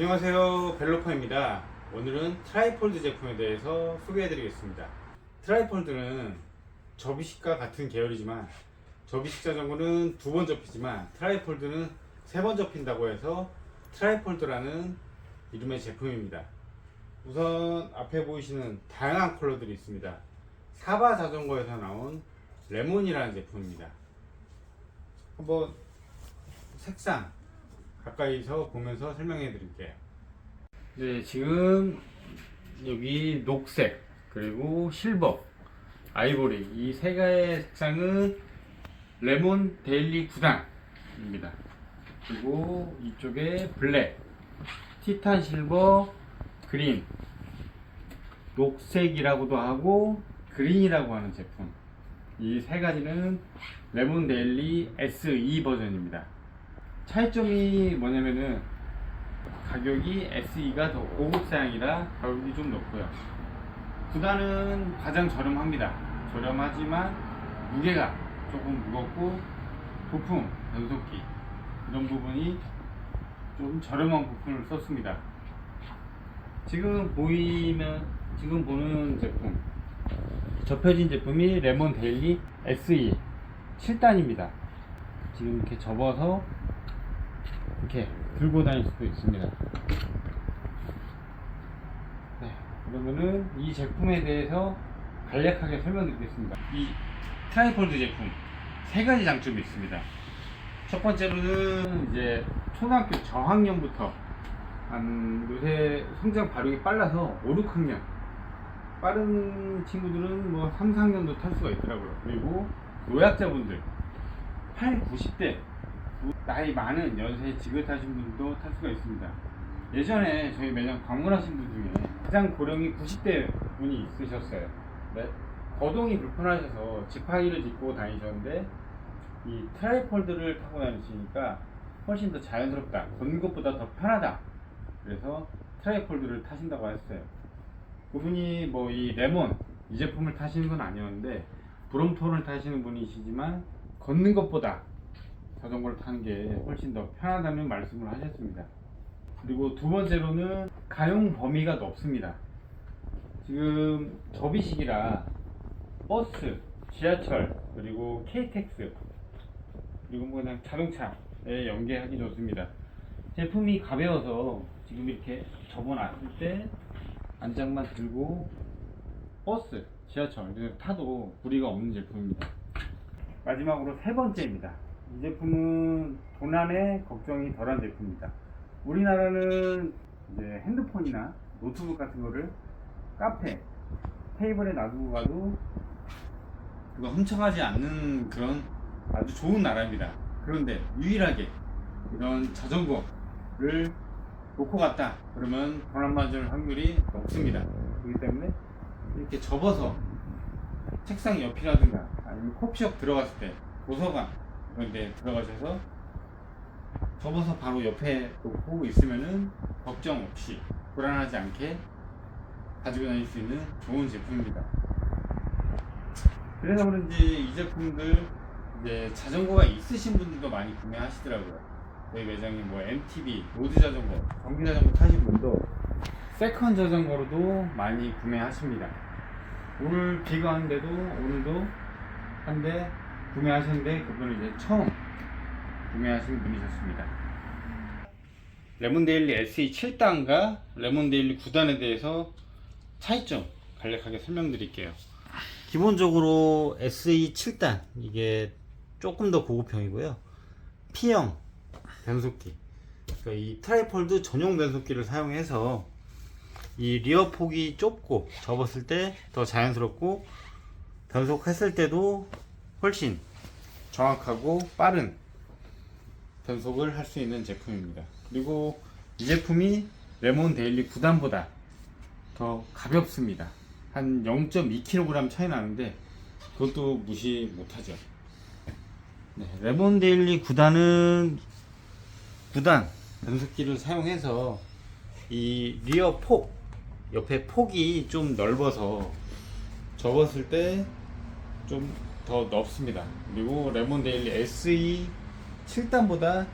안녕하세요. 벨로퍼입니다. 오늘은 트라이폴드 제품에 대해서 소개해 드리겠습니다. 트라이폴드는 접이식과 같은 계열이지만 접이식 자전거는 두 번 접히지만 트라이폴드는 세 번 접힌다고 해서 트라이폴드라는 이름의 제품입니다. 우선 앞에 보이시는 다양한 컬러들이 있습니다. 사바 자전거에서 나온 레몬이라는 제품입니다. 한번 색상 가까이서 보면서 설명해 드릴게요. 네, 지금 여기 녹색, 그리고 실버, 아이보리 이 세 가지의 색상은 레몬 데일리 9단입니다. 그리고 이쪽에 블랙, 티탄 실버, 그린, 녹색이라고도 하고 그린이라고 하는 제품. 이 세 가지는 레몬 데일리 SE 버전입니다. 차이점이 뭐냐면은 가격이 SE가 더 고급 사양이라 가격이 좀 높고요. 구단은 가장 저렴합니다. 저렴하지만 무게가 조금 무겁고 부품, 변속기 이런 부분이 좀 저렴한 부품을 썼습니다. 지금 보이면 지금 보는 제품 접혀진 제품이 레몬 데일리 SE 7단입니다. 지금 이렇게 접어서 이렇게 들고 다닐 수도 있습니다. 네, 그러면은 이 제품에 대해서 간략하게 설명드리겠습니다. 이 트라이폴드 제품 세 가지 장점이 있습니다. 첫 번째로는 이제 초등학교 저학년부터 한 요새 성장 발육이 빨라서 5, 6학년 빠른 친구들은 뭐 3, 4학년도 탈 수가 있더라고요. 그리고 노약자분들 8, 90대 나이 많은 연세 지긋하신 분도 탈 수가 있습니다. 예전에 저희 매장 방문하신 분 중에 가장 고령이 90대 분이 있으셨어요. 네? 거동이 불편하셔서 지팡이를 짚고 다니셨는데 이 트라이폴드를 타고 다니시니까 훨씬 더 자연스럽다. 걷는 것보다 더 편하다. 그래서 트라이폴드를 타신다고 했어요. 그분이 뭐 이 레몬 이 제품을 타시는 건 아니었는데 브롬톤을 타시는 분이시지만 걷는 것보다 자전거를 타는 게 훨씬 더 편하다는 말씀을 하셨습니다. 그리고 두 번째로는 가용 범위가 넓습니다. 지금 접이식이라 버스, 지하철, 그리고 KTX, 그리고 뭐 그냥 자동차에 연계하기 좋습니다. 제품이 가벼워서 지금 이렇게 접어놨을 때 안장만 들고 버스, 지하철 타도 무리가 없는 제품입니다. 마지막으로 세 번째입니다. 이 제품은 도난에 걱정이 덜한 제품입니다. 우리나라는 이제 핸드폰이나 노트북 같은 거를 카페, 테이블에 놔두고 가도 그거 훔쳐가지 않는 그런 아주 좋은 나라입니다. 그런데 유일하게 이런 자전거를 놓고 갔다 그러면 도난 맞을 확률이 높습니다. 그렇기 때문에 이렇게 접어서 책상 옆이라든가 아니면 커피숍 들어갔을 때 도서관 그런 데 들어가셔서 접어서 바로 옆에 놓고 있으면은 걱정 없이 불안하지 않게 가지고 다닐 수 있는 좋은 제품입니다. 그래서 그런지 이 제품들 이제 자전거가 있으신 분들도 많이 구매하시더라고요. 저희 매장에 뭐 MTB, 로드 자전거, 전기 자전거 타신 분도 세컨 자전거로도 많이 구매하십니다. 오늘 비가 왔는데도 오늘도 한대 구매하셨는데 그분은 이제 처음 구매하신 분이셨습니다. 레몬데일리 SE 7단과 레몬데일리 9단에 대해서 차이점 간략하게 설명드릴게요. 기본적으로 SE 7단 이게 조금 더 고급형이고요. P형 변속기. 그러니까 이 트라이폴드 전용 변속기를 사용해서 이 리어 폭이 좁고 접었을 때 더 자연스럽고 변속했을 때도 훨씬 정확하고 빠른 변속을 할 수 있는 제품입니다. 그리고 이 제품이 레몬 데일리 9단보다 더 가볍습니다. 한 0.2kg 차이 나는데 그것도 무시 못하죠. 네, 레몬 데일리 9단은 9단 변속기를 사용해서 이 리어 폭 옆에 폭이 좀 넓어서 접었을 때 좀 더 넓습니다. 그리고 레몬데일리 SE 7단보다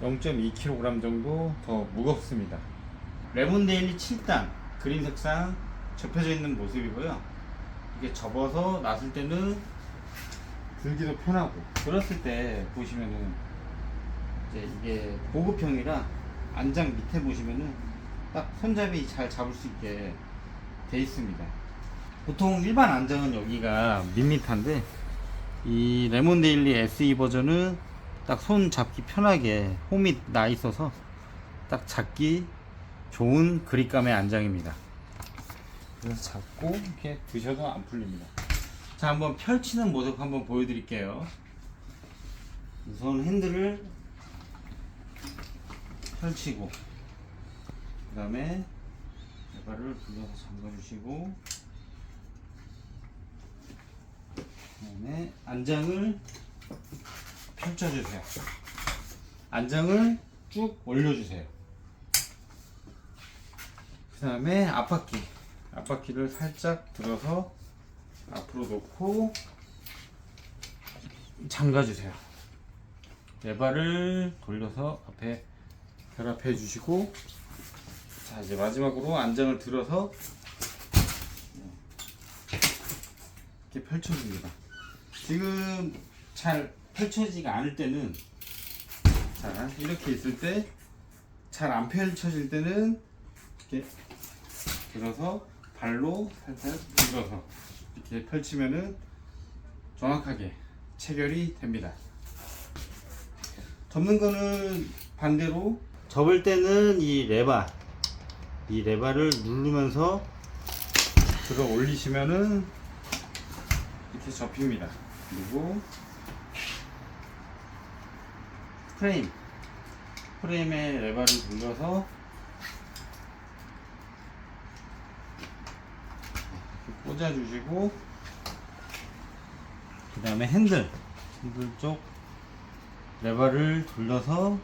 0.2kg 정도 더 무겁습니다. 레몬데일리 7단 그린 색상 접혀져 있는 모습이고요. 이게 접어서 놨을 때는 들기도 편하고 들었을 때 보시면은 이제 이게 보급형이라 안장 밑에 보시면은 딱 손잡이 잘 잡을 수 있게 돼 있습니다. 보통 일반 안장은 여기가 밋밋한데 이 레몬데일리 SE 버전은 딱 손 잡기 편하게 홈이 나 있어서 딱 잡기 좋은 그립감의 안장입니다. 그래서 잡고 이렇게 드셔도 안 풀립니다. 자, 한번 펼치는 모습 한번 보여드릴게요. 우선 핸들을 펼치고, 그 다음에 레바를 불려서 잠가주시고, 그 다음에 안장을 펼쳐주세요. 안장을 쭉 올려주세요. 그 다음에 앞바퀴. 앞바퀴를 살짝 들어서 앞으로 놓고 잠가주세요. 레바를 돌려서 앞에 결합해 주시고 자 이제 마지막으로 안장을 들어서 이렇게 펼쳐줍니다. 지금 잘 펼쳐지가 않을 때는 자 이렇게 있을 때 잘 안 펼쳐질 때는 이렇게 들어서 발로 살살 밀어서 이렇게 펼치면은 정확하게 체결이 됩니다. 접는 거는 반대로 접을 때는 이 레바 이 레바를 누르면서 들어 올리시면은 이렇게 접힙니다. 그리고 프레임. 프레임에 눌러서 이렇게 꽂아주시고 그 다음에 핸들. 핸들 쪽 레버를 돌려서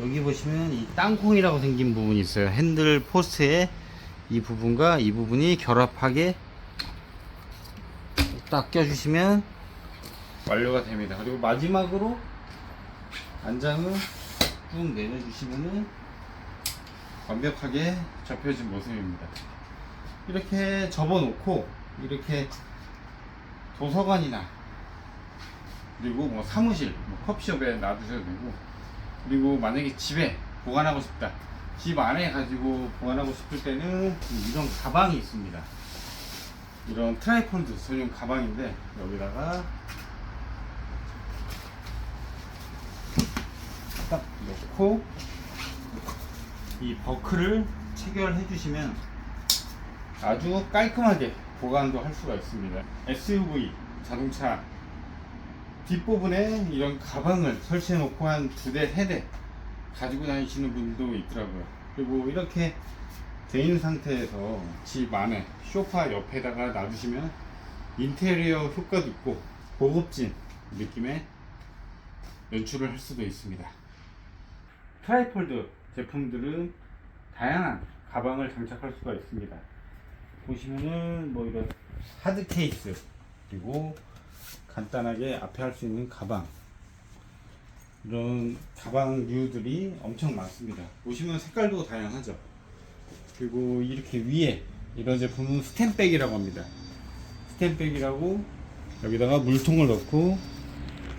여기 보시면 이 땅콩이라고 생긴 부분이 있어요. 핸들 포스트에 이 부분과 이 부분이 결합하게 딱 껴주시면 완료가 됩니다 그리고 마지막으로 안장을 쭉 내려주시면은 완벽하게 접혀진 모습입니다. 이렇게 접어놓고 이렇게 도서관이나 그리고 뭐 사무실, 뭐 커피숍에 놔두셔도 되고 그리고 만약에 집에 보관하고 싶다. 집 안에 가지고 보관하고 싶을 때는 이런 가방이 있습니다. 이런 트라이폴드 전용 가방인데 여기다가 딱 넣고 이 버클을 체결해 주시면 아주 깔끔하게 보관도 할 수가 있습니다. SUV 자동차 뒷부분에 이런 가방을 설치해 놓고 한 두 대, 세 대 가지고 다니시는 분도 있더라고요. 그리고 이렇게 돼 있는 상태에서 집 안에 소파 옆에다가 놔두시면 인테리어 효과도 있고 고급진 느낌의 연출을 할 수도 있습니다. 트라이폴드 제품들은 다양한 가방을 장착할 수가 있습니다. 보시면은 뭐 이런 하드 케이스 그리고 간단하게 앞에 할 수 있는 가방 이런 가방류들이 엄청 많습니다. 보시면 색깔도 다양하죠. 그리고 이렇게 위에 이런 제품은 스탬백이라고 합니다. 스탬백이라고 여기다가 물통을 넣고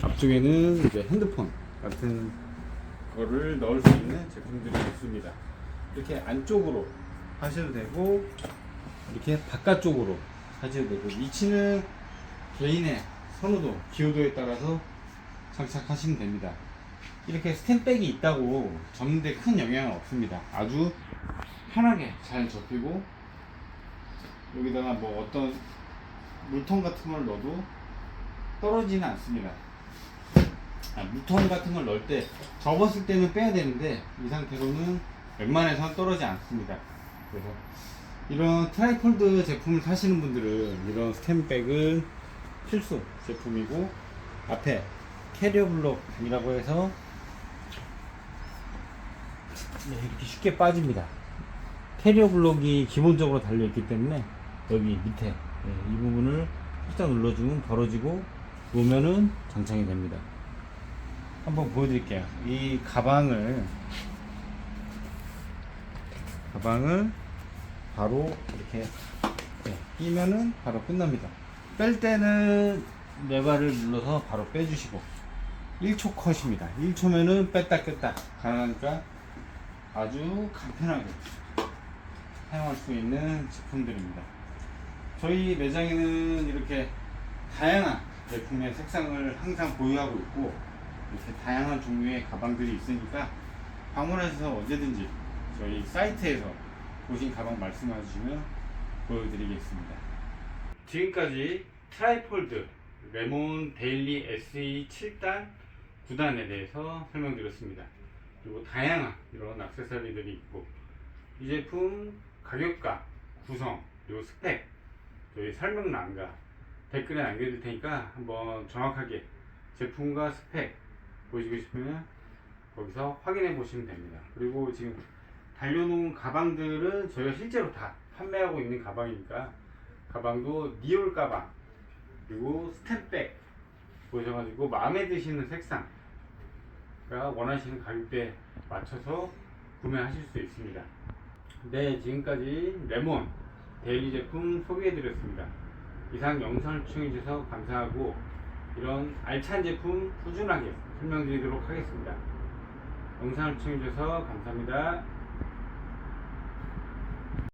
앞쪽에는 이제 핸드폰 같은 거를 넣을 수 있는 제품들이 있습니다. 이렇게 안쪽으로 하셔도 되고 이렇게 바깥쪽으로 하셔도 되고 위치는 개인의 선호도, 기호도에 따라서 장착하시면 됩니다. 이렇게 스탬백이 있다고 접는데 큰 영향은 없습니다. 아주 편하게 잘 접히고 여기다가 뭐 어떤 물통 같은 걸 넣어도 떨어지는 않습니다. 아, 물통 같은 걸 넣을 때 접었을 때는 빼야 되는데 이 상태로는 웬만해선 떨어지지 않습니다. 그래서 이런 트라이폴드 제품을 사시는 분들은 이런 스탬백은 필수 제품이고 앞에 캐리어 블록이라고 해서 네, 이렇게 쉽게 빠집니다. 캐리어 블록이 기본적으로 달려있기 때문에 여기 밑에 네, 이 부분을 살짝 눌러주면 벌어지고 놓으면은 장착이 됩니다. 한번 보여드릴게요. 이 가방을 가방을 바로 이렇게 네, 끼면은 바로 끝납니다. 뺄 때는 레바를 눌러서 바로 빼주시고 1초 컷입니다. 1초면은 뺐다 꼈다 가능하니까 아주 간편하게 사용할 수 있는 제품들입니다. 저희 매장에는 이렇게 다양한 제품의 색상을 항상 보유하고 있고 이렇게 다양한 종류의 가방들이 있으니까 방문하셔서 언제든지 저희 사이트에서 보신 가방 말씀해 주시면 보여드리겠습니다. 지금까지 트라이폴드 레몬 데일리 SE 7단 9단에 대해서 설명드렸습니다. 그리고 다양한 이런 액세서리들이 있고 이 제품 가격과 구성 그리고 스펙 저희 설명란과 댓글에 남겨둘 테니까 한번 정확하게 제품과 스펙 보시고 싶으면 거기서 확인해 보시면 됩니다. 그리고 지금 달려놓은 가방들은 저희가 실제로 다 판매하고 있는 가방이니까 가방도 니올 가방 그리고 스텝백 보셔가지고 마음에 드시는 색상 원하시는 가격대에 맞춰서 구매하실 수 있습니다. 네, 지금까지 레몬 데일리 제품 소개해드렸습니다. 이상 영상을 시청해주셔서 감사하고 이런 알찬 제품 꾸준하게 설명드리도록 하겠습니다. 영상을 시청해주셔서 감사합니다.